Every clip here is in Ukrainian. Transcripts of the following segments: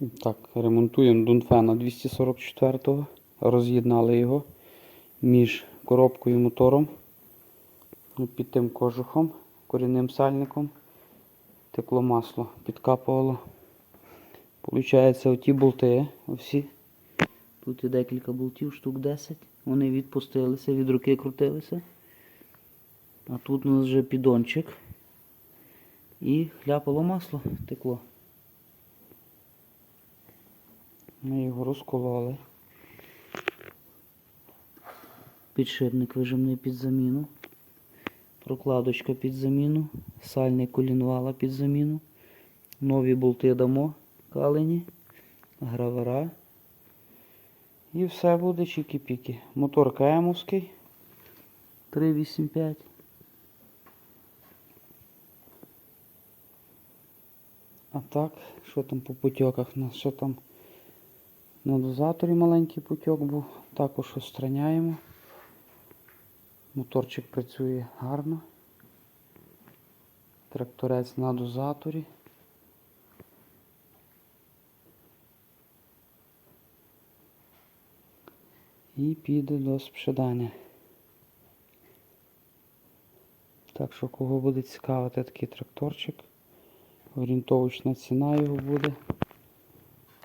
Так, ремонтуємо Дунфена 244-го. Роз'єднали його між коробкою і мотором. Ну, Під тим кожухом, корінним сальником. Текло масло, підкапувало. Получається, оті болти, всі. Тут є декілька болтів, штук 10. Вони відпустилися, від руки крутилися. А тут у нас вже підончик. І хляпало масло текло. Ми його розкололи. Підшипник вижимний під заміну. Прокладочка під заміну. Сальник колінвала під заміну. Нові болти дамо калені. Гравера. І все буде чікі-піки. Мотор КМовський. 385. А так, що там по путьоках у нас? Що там на дозаторі маленький путьок був. Також устраняємо. Моторчик працює гарно. Тракторець на дозаторі. І піде до спшидання. Так що кого буде цікавити такий тракторчик, орієнтовочна ціна його буде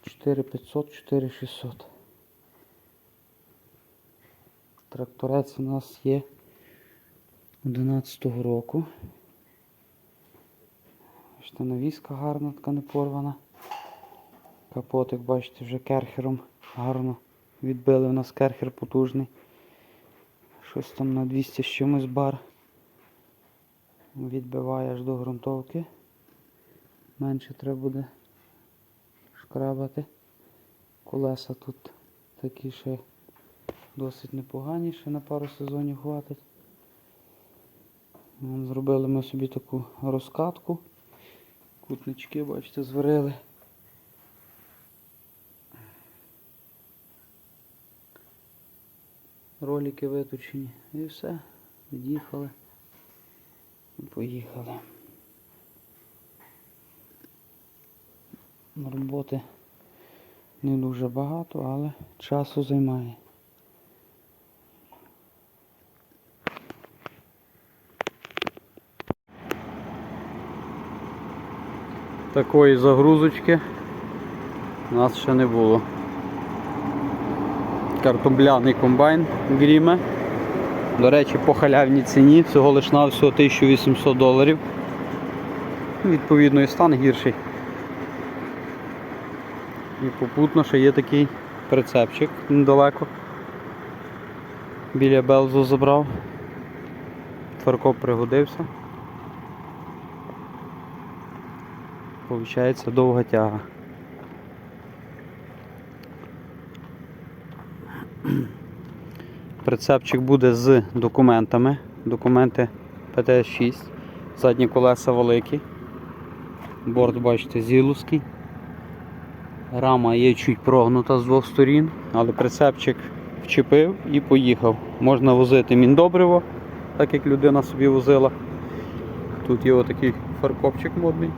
4500 4600. Тракторець у нас є 11 року. Бачите, навіска гарна, така не порвана. Капотик, бачите, вже керхером гарно відбили у нас керхер потужний. Щось там на 200 з чимось бар. Відбиває аж до ґрунтовки. Менше треба буде шкрабати. Колеса тут такі ще досить непогані, ще на пару сезонів хватить. Зробили ми собі таку розкатку. Кутнички, бачите, зварили. Ролики виточені і все. Від'їхали і поїхали. Роботи не дуже багато, але часу займає. Такої загрузочки у нас ще не було. Картопляний комбайн Гріме. До речі, по халявній ціні, всього лиш на всього 1800 доларів. Відповідно і стан гірший. І попутно ще є такий прицепчик недалеко. Біля Белзу забрав. Фаркоп пригодився. Получається довга тяга. Прицепчик буде з документами. Документи ПТС-6. Задні колеса великі. Борт, бачите, зіловський. Рама є чуть прогнута з двох сторін, але прицепчик вчепив і поїхав. Можна возити міндобриво, так як людина собі возила. Тут є отакий фаркопчик модний.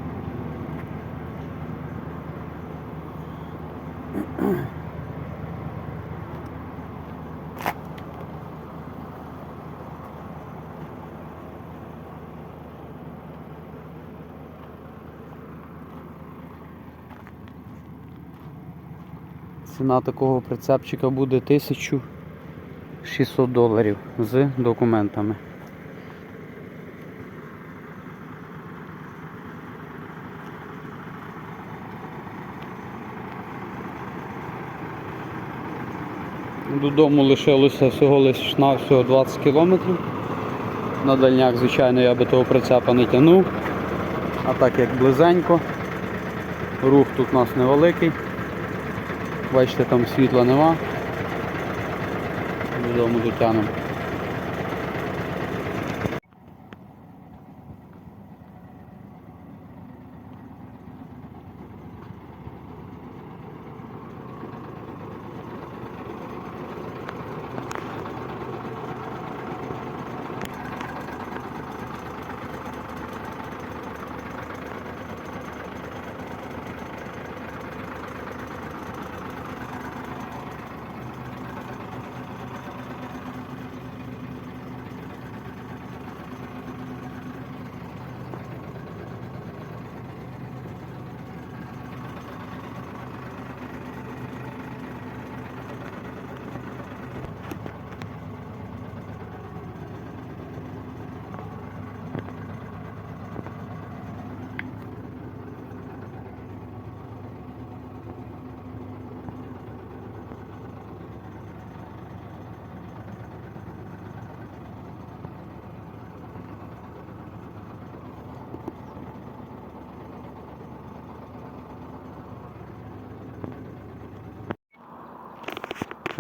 Ціна такого прицепчика буде 1600 доларів з документами. Додому лишилося всього лише всього 20 кілометрів. На дальняк, звичайно, я би того прицепа не тягнув. А так як близенько, рух тут у нас невеликий. Бачите, там світла нема. Додому дотягнемо.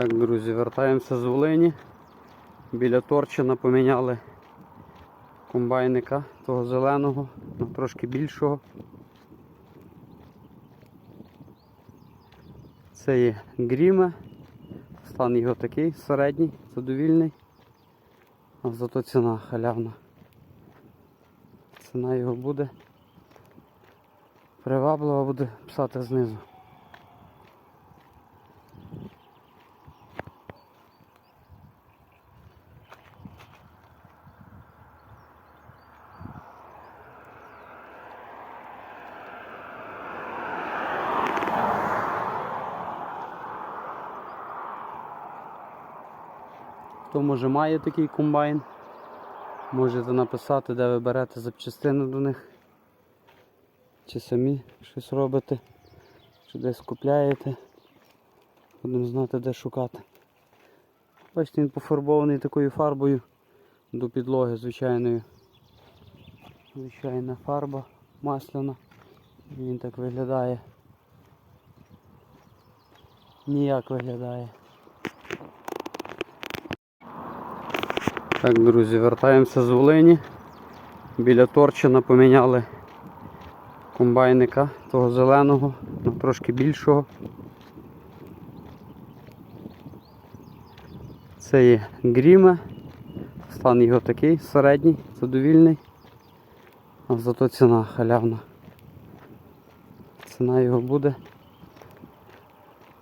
Так, друзі, вертаємося з Волині. Біля Торчина поміняли комбайника того зеленого на трошки більшого. Це є гріме. Стан його такий середній, задовільний. А зато ціна халявна. Ціна його буде приваблива, буде писати знизу. Хто може має такий комбайн, можете написати, де ви берете запчастини до них. Чи самі щось робите, чи десь купляєте. Будемо знати, де шукати. Бачите, він пофарбований такою фарбою до підлоги звичайною. Звичайна фарба масляна. Він так виглядає. Ніяк виглядає. Так, друзі, вертаємося з Волині. Біля Торчина поміняли комбайника того зеленого на трошки більшого. Це є гріме. Стан його такий середній, задовільний. А зато ціна халявна. Ціна його буде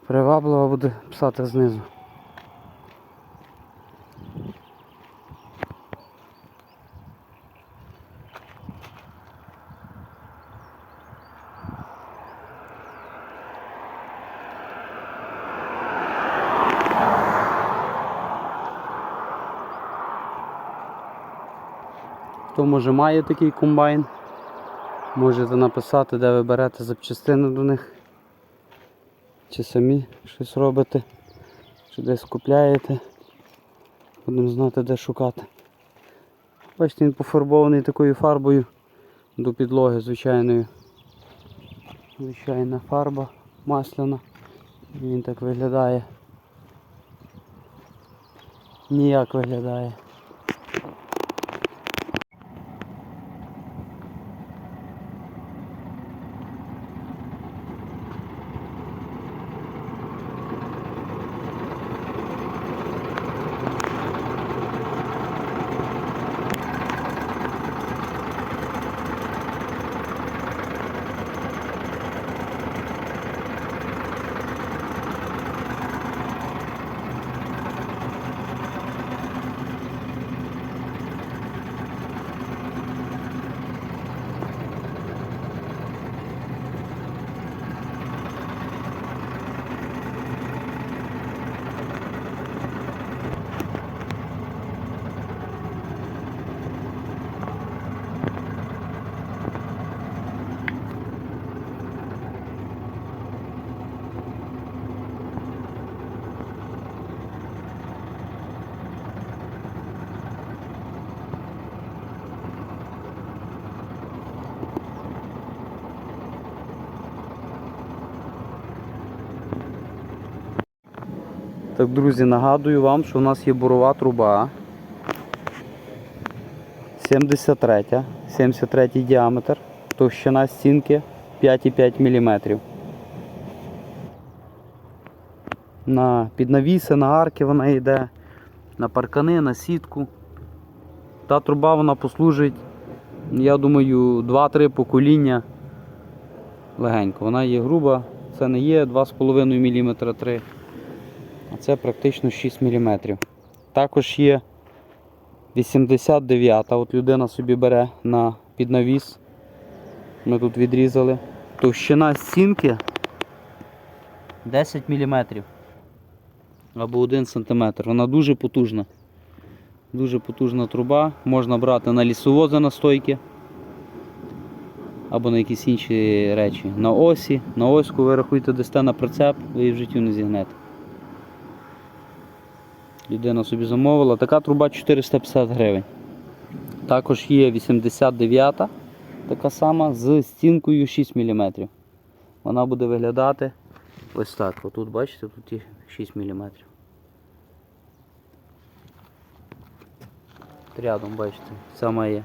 приваблива, буде писати знизу. Хто може має такий комбайн, можете написати, де ви берете запчастини до них. Чи самі щось робите, чи десь купляєте. Будемо знати, де шукати. Бачите, він пофарбований такою фарбою до підлоги звичайною. Звичайна фарба масляна. Він так виглядає. Ніяк виглядає. Так, друзі, нагадую вам, що у нас є бурова труба. 73, 73 діаметр, товщина стінки 5,5 мм. На піднавіси, на арки вона йде, на паркани, на сітку. Та труба вона послужить, я думаю, 2-3 покоління легенько. Вона є груба, це не є 2,5 мм 3 а це практично 6 мм. Також є 89 от людина собі бере на піднавіс. Ми тут відрізали. Товщина стінки 10 мм. Або 1 см. Вона дуже потужна. Дуже потужна труба. Можна брати на лісовози настойки. Або на якісь інші речі. На осі, на оську ви рахуєте дасте на прицеп, ви її в житті не зігнете. Людина собі замовила. Така труба 450 гривень. Також є 89-та, така сама з стінкою 6 мм. Вона буде виглядати ось так. Отут, бачите, тут є 6 мм. Рядом, бачите, ця має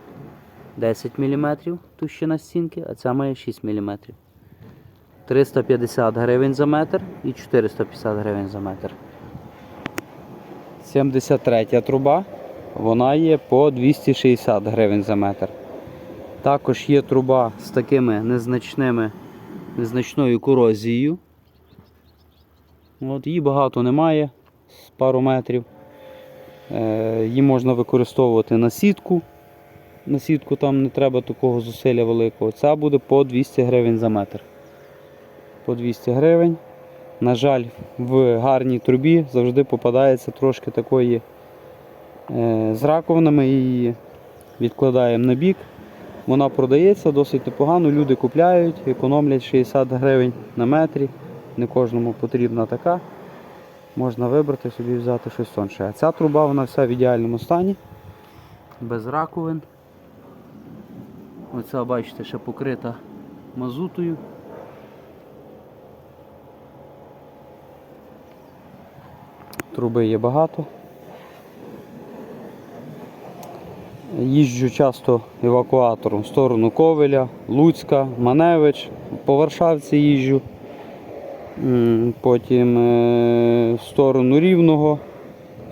10 мм товщина стінки, а ця має 6 мм. 350 гривень за метр і 450 гривень за метр. 73 труба, вона є по 260 гривень за метр. Також є труба з такими незначними, незначною корозією. От, її багато немає, з пару метрів. Е, її можна використовувати на сітку. На сітку там не треба такого зусилля великого. Ця буде по 200 гривень за метр. По 200 гривень. На жаль, в гарній трубі завжди попадається трошки такої е, з раковинами. Її відкладаємо на бік. Вона продається досить непогано. Люди купляють, економлять 60 гривень на метрі. Не кожному потрібна така. Можна вибрати собі взяти щось тонше. А ця труба вона вся в ідеальному стані. Без раковин. Оця, бачите, ще покрита мазутою. Труби є багато. Їжджу часто евакуатором в сторону Ковеля, Луцька, Маневич, по Варшавці їжджу. Потім е, в сторону Рівного,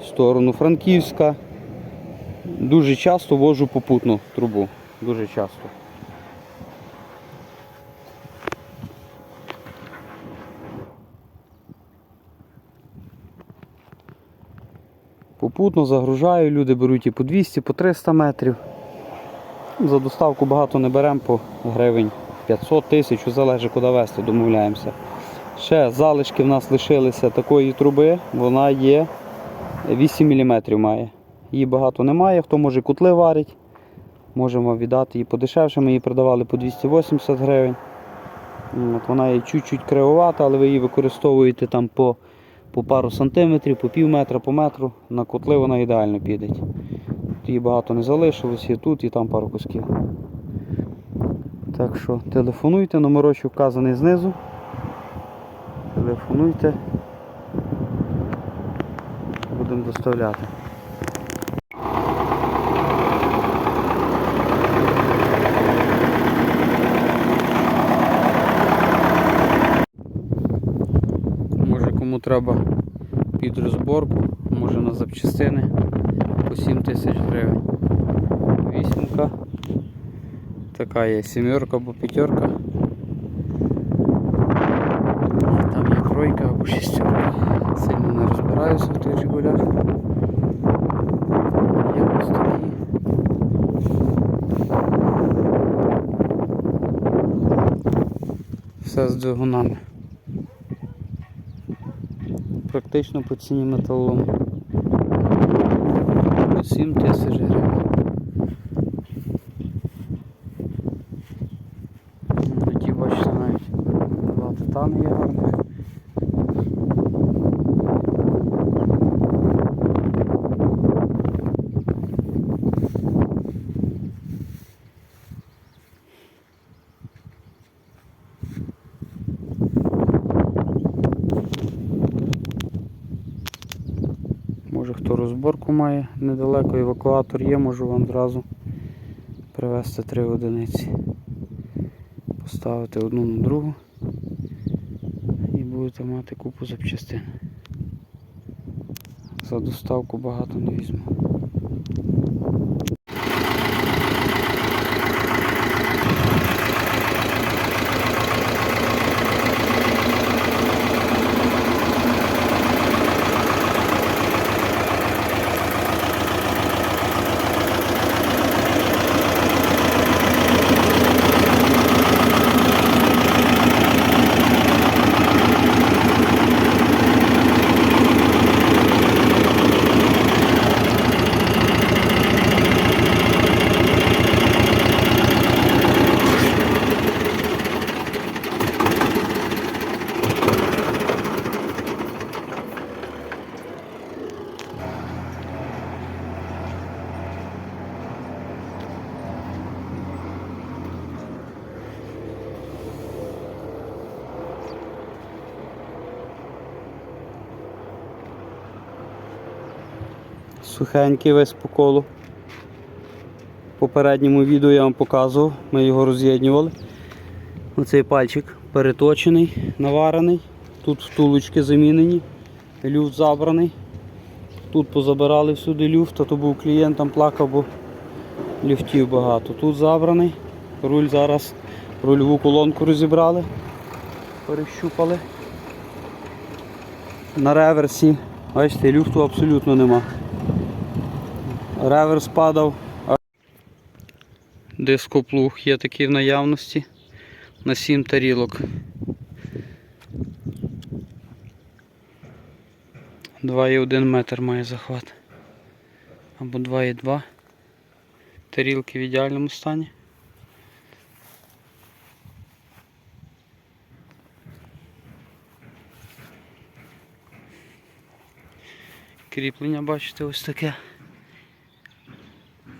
в сторону Франківська. Дуже часто вожу попутну трубу. Дуже часто. Попутно загружаю, люди беруть і по 200, по 300 метрів. За доставку багато не беремо по гривень 500 тисяч, залежить куди вести, домовляємося. Ще залишки в нас лишилися такої труби, вона є 8 мм має. Її багато немає, хто може кутли варить, можемо віддати її подешевше, ми її продавали по 280 гривень. От вона є чуть-чуть кривовата, але ви її використовуєте там по, по пару сантиметрів, по пів метра, по метру. На котли вона ідеально піде. Її багато не залишилось, і тут, і там пару кусків. Так що телефонуйте, номерочок вказаний знизу. Телефонуйте. Будемо доставляти. Може кому треба під розборку, може на запчастини по 7 тисяч гривень. Вісімка. Така є сімерка або п'ятерка. Там є тройка або шістерка. Сильно не розбираюся в тих жигулях. Є ось. Все з двигунами. Практично по ціні металолому. По 7 тисяч гривень. Такі бачите навіть два титани є гарних. Може хто розборку має недалеко, евакуатор є, можу вам одразу привезти три одиниці. Поставити одну на другу і будете мати купу запчастин. За доставку багато не візьму. Сухенький весь по колу. попередньому відео я вам показував, ми його роз'єднювали. Оцей пальчик переточений, наварений. Тут втулочки замінені, люфт забраний. Тут позабирали всюди люфт, а то був клієнт, там плакав, бо люфтів багато. Тут забраний. Руль зараз рульову колонку розібрали, перещупали. На реверсі, бачите, люфту абсолютно нема. Реверс падав. Дископлуг є такий в наявності на 7 тарілок. 2,1 метр має захват. Або 2,2. Тарілки в ідеальному стані. Кріплення, бачите, ось таке.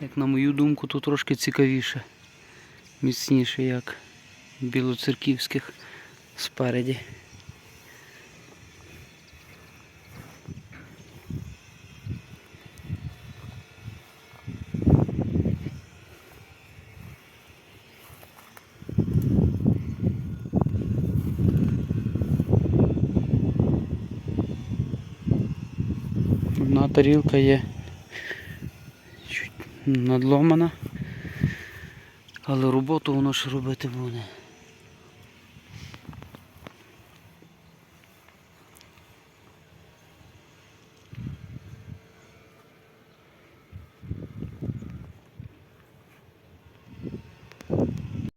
Як на мою думку, то трошки цікавіше, міцніше, як білоцерківських спереді. Одна тарілка є надломана, але роботу воно ж робити буде.